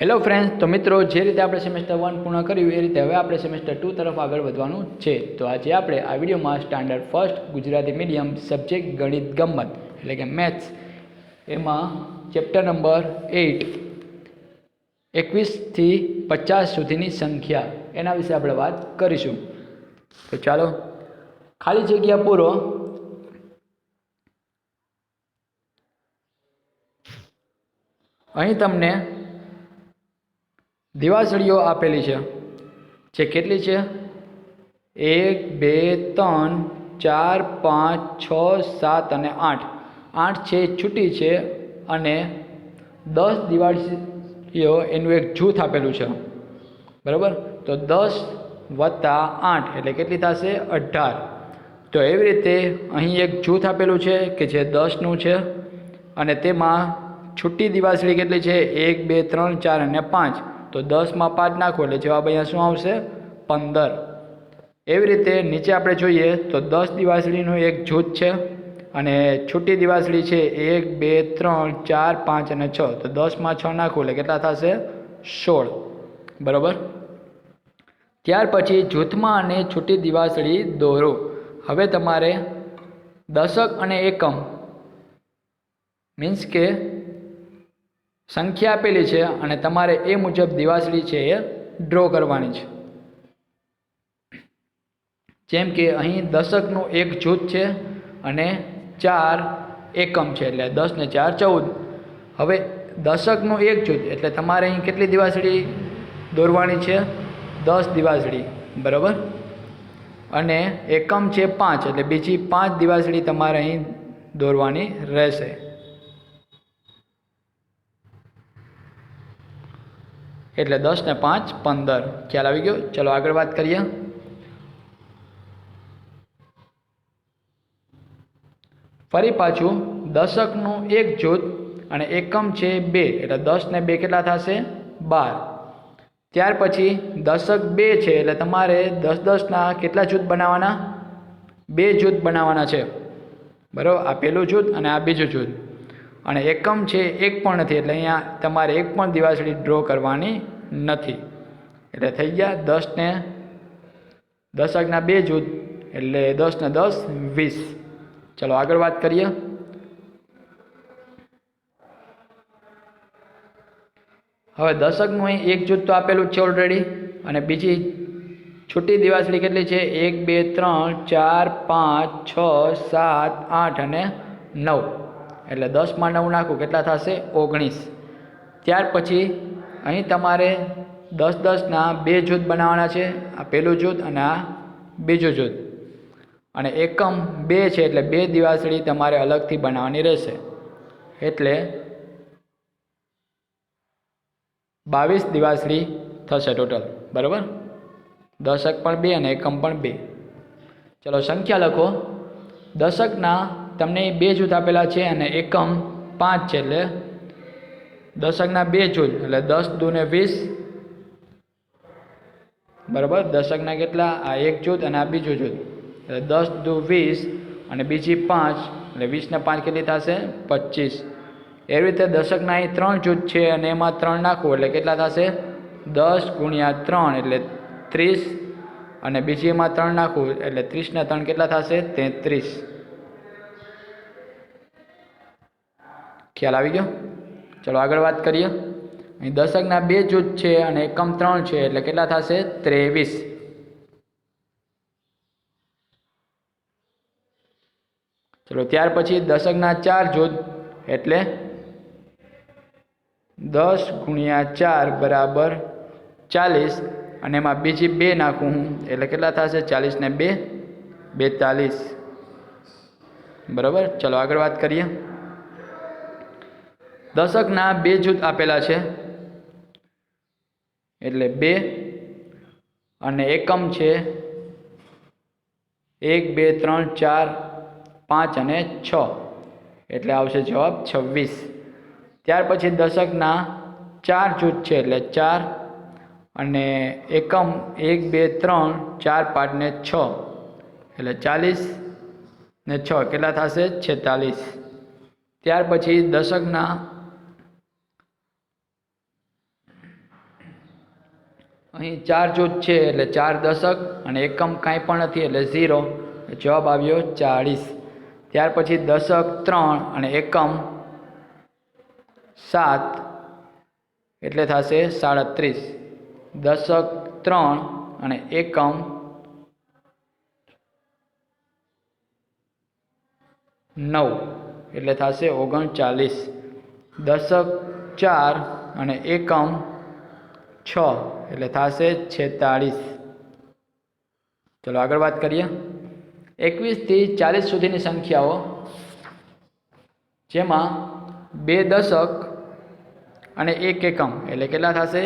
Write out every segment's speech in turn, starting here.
Hello friends તો મિત્રો, જે રીતે આપણે સેમેસ્ટર વન પૂર્ણ કર્યું, એ રીતે હવે આપણે સેમેસ્ટર ટુ તરફ આગળ વધવાનું છે. તો આજે આપણે આ વિડીયોમાં standard first Gujarati medium subject ગણિત ગમ્મત એટલે કે મેથ્સ એમાં ચેપ્ટર નંબર એઇટ એકવીસથી પચાસ સુધીની સંખ્યા, એના વિશે આપણે વાત કરીશું. તો ચાલો, ખાલી જગ્યા પૂરો. અહીં તમને દિવાસળીઓ આપેલી છે. જે કેટલી છે? એક, બે, ત્રણ, ચાર, પાંચ, છ, સાત અને આઠ. આઠ છે, છૂટી છે અને દસ દિવાળીઓ એનું એક જૂથ આપેલું છે. બરાબર? તો દસ વત્તા આઠ, એટલે કેટલી થશે? અઢાર. તો એવી રીતે અહીં એક જૂથ આપેલું છે કે જે દસનું છે અને તેમાં છૂટી દિવાસળી કેટલી છે? એક, બે, ત્રણ, ચાર અને પાંચ. તો દસમાં પાંચ નાખો એટલે જવાબ અહીંયા શું આવશે? પંદર. એવી રીતે નીચે આપણે જોઈએ તો દસ દિવાસળીનું એક જૂથ છે અને છૂટી દિવાસળી છે એક, બે, ત્રણ, ચાર, પાંચ અને છ. તો દસમાં છ નાખો એટલે કેટલા થશે? સોળ. બરાબર? ત્યાર પછી જૂથમાં અને છૂટી દિવાસળી દોરો. હવે તમારે દશક અને એકમ. મીન્સ કે સંખ્યા આપેલી છે અને તમારે એ મુજબ દિવાસળી છે એ ડ્રો કરવાની છે. જેમ કે અહીં દશકનું એક જૂથ છે અને ચાર એકમ છે, એટલે દસ ને ચાર ચૌદ. હવે દશકનું એક જૂથ, એટલે તમારે અહીં કેટલી દિવાસળી દોરવાની છે? દસ દિવાસળી, બરાબર? અને એકમ છે પાંચ, એટલે બીજી પાંચ દિવાસળી તમારે અહીં દોરવાની રહેશે. એટલે દસ ને પાંચ, પંદર. ખ્યાલ આવી ગયો? ચલો આગળ વાત કરીએ. ફરી પાછું દશકનું એક જૂથ અને એકમ છે બે. એટલે દસ ને બે કેટલા થશે? બાર. ત્યાર પછી દશક બે છે, એટલે તમારે દસ દસના કેટલા જૂથ બનાવવાના? બે જૂથ બનાવવાના છે. બરાબર? આ પહેલું જૂથ અને આ બીજું જૂથ. અને એકમ છે, એક પણ નથી. એટલે અહીંયા તમારે એક પણ દિવાસળી ડ્રો કરવાની નથી. એટલે થઈ ગયા દસને દશકના બે જૂથ. એટલે દસને દસ, વીસ. ચલો આગળ વાત કરીએ. હવે દશકનું અહીં એક જૂથ તો આપેલું છે ઓલરેડી અને બીજી છૂટી દિવાસળી કેટલી છે? એક, બે, ત્રણ, ચાર, પાંચ, છ, સાત, આઠ અને નવ. એટલે દસમાં નવ નાખું, કેટલા થશે? ઓગણીસ. ત્યાર પછી અહીં તમારે દસ દસના બે જૂથ બનાવવાના છે. આ પહેલું જૂથ અને આ બીજું જૂથ. અને એકમ બે છે એટલે બે દિવાસળી તમારે અલગથી બનાવવાની રહેશે. એટલે બાવીસ દિવાસળી થશે ટોટલ. બરાબર? દશક પણ બે અને એકમ પણ બે. ચલો સંખ્યા લખો. દશકના તમને બે જૂથ આપેલા છે અને એકમ પાંચ છે એટલે દશકના બે જૂથ, એટલે દસ દૂને વીસ. બરાબર? દશકના કેટલા? આ એક જૂથ અને આ બીજું જૂથ. એટલે દસ દુ વીસ અને બીજી પાંચ, એટલે વીસને પાંચ કેટલી થશે? પચીસ. એવી રીતે દશકના અહીં ત્રણ જૂથ છે અને એમાં ત્રણ નાખવું એટલે કેટલા થશે? દસ ગુણ્યા ત્રણ એટલે ત્રીસ અને બીજી એમાં ત્રણ નાખવું એટલે ત્રીસને ત્રણ કેટલા થશે? તેત્રીસ. ખ્યાલ આવી ગયો? ચલો આગળ વાત કરીએ. અહીં દશકના બે જૂથ છે અને એકમ ત્રણ છે, એટલે કેટલા થશે? ત્રેવીસ. ચલો ત્યાર પછી દશકના ચાર જૂથ, એટલે દસ ગુણ્યા ચાર બરાબર ચાલીસ. અને એમાં બીજી બે નાખું હું, એટલે કેટલા થશે? ચાલીસ ને બે, બેતાલીસ. બરાબર? ચલો આગળ વાત કરીએ. દશકના બે જૂથ આપેલા છે. એટલે બે અને એકમ છે. એક, બે, ત્રણ, ચાર, પાંચ અને છ. એટલે આવશે જવાબ છવ્વીસ. ત્યાર પછી દશકના ચાર જૂથ છે, એટલે ચાર અને એકમ એક, બે, ત્રણ, ચાર, પાંચ ને છ. એટલે ચાલીસ ને છ. કેટલા થશે? છેતાલીસ. ત્યાર પછી દશકના અહીં ચાર જૂથ છે, એટલે ચાર દશક અને એકમ કાંઈ પણ નથી, એટલે ઝીરો. જવાબ આવ્યો ચાળીસ. ત્યાર પછી દશક ત્રણ અને એકમ સાત. એટલે થશે સાડત્રીસ. દશક ત્રણ અને એકમ નવ. એટલે થશે ઓગણચાલીસ. દશક ચાર અને એકમ છ, એટલે થશે છેતાળીસ. ચલો આગળ વાત કરીએ. એકવીસથી ચાલીસ સુધીની સંખ્યાઓ, જેમાં બે દશક અને એક એકમ, એટલે કેટલા થશે?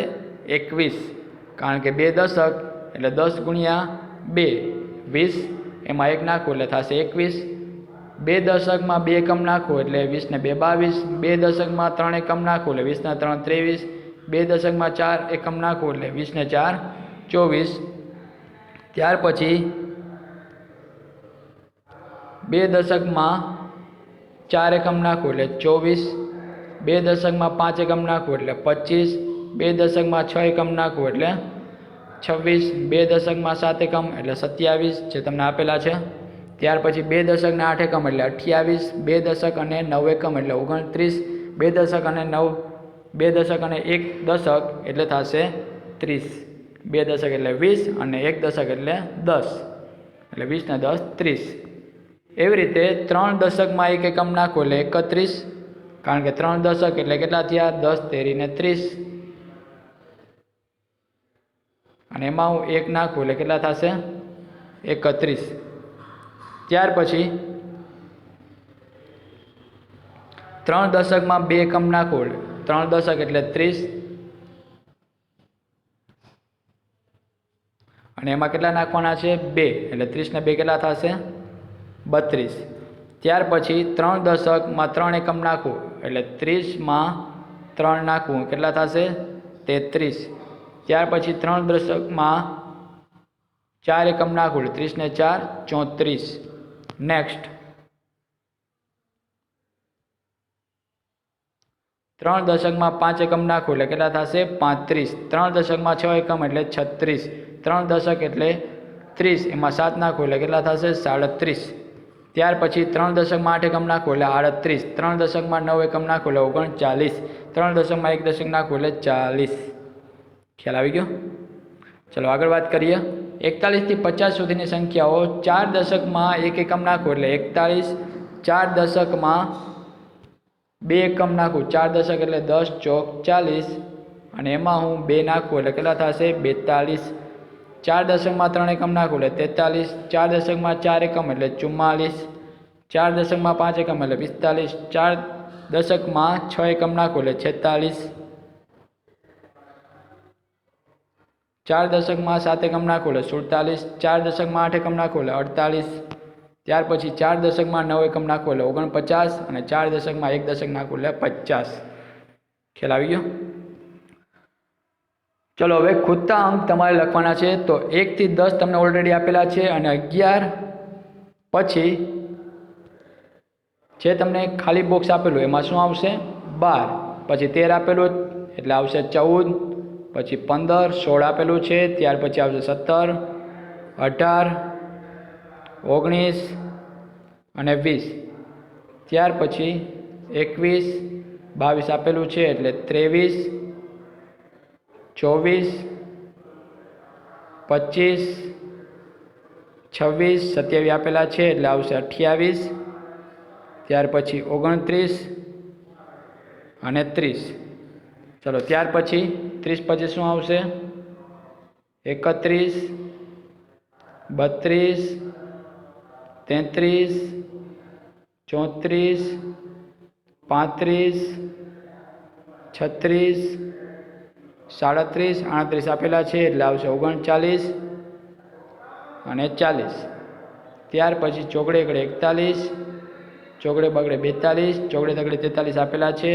એકવીસ. કારણ કે બે દશક, એટલે દસ ગુણ્યા બે. વીસ એમાં એક નાખું, એટલે થશે એકવીસ. બે દશકમાં બે એકમ નાખવું એટલે વીસને બે બાવીસ. બે દશકમાં ત્રણ એકમ નાખું, એટલે વીસના ત્રણ ત્રેવીસ. બે દશકમાં ચાર એકમ નાખો એટલે વીસને ચાર, ચોવીસ. ત્યાર પછી બે દશકમાં ચાર એકમ નાખો એટલે ચોવીસ. બે દશકમાં પાંચ એકમ નાખો એટલે પચીસ. બે દશકમાં છ એકમ નાખો એટલે છવ્વીસ. બે દશકમાં સાત એકમ એટલે સત્યાવીસ, જે તમને આપેલા છે. ત્યાર પછી બે દશકને આઠ એકમ એટલે અઠ્યાવીસ. બે દશક અને નવ એકમ એટલે ઓગણત્રીસ. બે દશક અને નવ બે દશક અને એક દશક એટલે થશે ત્રીસ. બે દશક એટલે વીસ અને એક દશક એટલે દસ. એટલે વીસ ને દસ, ત્રીસ. એવી રીતે ત્રણ દશકમાં એક એકમ નાખો એટલે એકત્રીસ. કારણ કે ત્રણ દશક એટલે કેટલા થયા? દસ તેરીને ત્રીસ. અને એમાં હું એક નાખું એટલે કેટલા થશે? એકત્રીસ. ત્યાર પછી ત્રણ દશકમાં બે એકમ નાખો ત્રણ દશક એટલે ત્રીસ. અને એમાં કેટલા નાખવાના છે? બે. એટલે ત્રીસને બે કેટલા થશે? બત્રીસ. ત્યાર પછી ત્રણ દશકમાં ત્રણ એકમ નાખવું. એટલે ત્રીસમાં ત્રણ નાખવું. કેટલા થશે? તેત્રીસ. ત્યાર પછી ત્રણ દશકમાં ચાર એકમ નાખવું. એટલે ત્રીસને ચાર, ચોત્રીસ. નેક્સ્ટ ત્રણ દશકમાં પાંચ એકમ નાખો એટલે કેટલા થશે? પાંત્રીસ. ત્રણ દશકમાં છ એકમ એટલે છત્રીસ. ત્રણ દશક એટલે ત્રીસ. એમાં સાત નાખો એટલે કેટલા થશે? સાડત્રીસ. ત્યાર પછી ત્રણ દશકમાં આઠ એકમ નાખો એટલે આડત્રીસ. ત્રણ દશકમાં નવ એકમ નાખો એટલે ઓગણચાલીસ. ત્રણ દશકમાં એક દશક નાખો એટલે ચાલીસ. ખ્યાલ આવી ગયો? ચલો આગળ વાત કરીએ. એકતાલીસથી પચાસ સુધીની સંખ્યાઓ. ચાર દશકમાં એક એકમ નાખો એટલે એકતાલીસ. ચાર દશકમાં બે એકમ નાખું, ચાર દશક એટલે દસ, ચોક ચાલીસ. અને એમાં હું બે નાખું એટલે કેટલા થશે? બેતાલીસ. ચાર દશકમાં ત્રણ એકમ નાખું એટલે તેતાલીસ. ચાર દશકમાં ચાર એકમ એટલે ચુમ્માલીસ. ચાર દશકમાં પાંચ એકમ એટલે પિસ્તાલીસ. ચાર દશકમાં છ એકમ નાખું એટલે છેતાલીસ. ચાર દશકમાં સાત એકમ નાખું એટલે સુડતાલીસ. ચાર દશકમાં આઠ એકમ નાખું એટલે અડતાલીસ. ત્યાર પછી ચાર દશકમાં નવ એકમ નાખો એટલે ઓગણપચાસ અને ચાર દશકમાં એક દશક નાખો એટલે પચાસ. ખ્યાલ આવી ગયો? ચલો હવે ખૂદતા અંક તમારે લખવાના છે. તો એકથી દસ તમને ઓલરેડી આપેલા છે અને અગિયાર પછી જે તમને ખાલી બોક્સ આપેલું એમાં શું આવશે? બાર. પછી તેર આપેલું એટલે આવશે ચૌદ. પછી પંદર, સોળ આપેલું છે. ત્યાર પછી આવશે સત્તર, અઢાર ઓગણીસ અને વીસ. ત્યાર પછી એકવીસ, બાવીસ આપેલું છે એટલે ત્રેવીસ, ચોવીસ, પચીસ, છવ્વીસ, સત્યાવીસ આપેલા છે એટલે આવશે અઠ્યાવીસ. ત્યાર પછી ઓગણત્રીસ અને ત્રીસ. ચલો, ત્યાર પછી ત્રીસ પછી શું આવશે? એકત્રીસ, બત્રીસ તેત્રીસ, ચોત્રીસ, પાંત્રીસ, છત્રીસ, સાડત્રીસ, આડત્રીસ આપેલા છે એટલે આવશે ઓગણચાલીસ અને ચાલીસ. ત્યાર પછી ચોગડે એકડે એકતાલીસ, ચોગડે બગડે બેતાલીસ, ચોગડે તગડે તેતાલીસ આપેલા છે.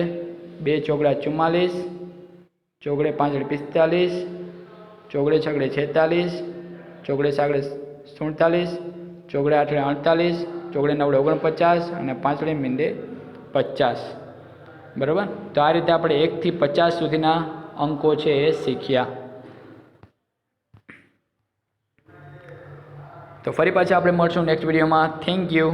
બે ચોગડા ચુમ્માલીસ, ચોગડે પાંચડે પિસ્તાલીસ, ચોગડે છગડે છેતાલીસ, ચોગડે સાગડે સુડતાલીસ ચોગડે આઠડે અડતાલીસ ચોગડે નવડે ઓગણપચાસ અને પાંચડે મીંડે પચાસ. બરાબર? તો આ રીતે આપણે એકથી પચાસ સુધીના અંકો છે એ શીખ્યા. તો ફરી પાછા આપણે મળશું નેક્સ્ટ વિડીયોમાં. Thank you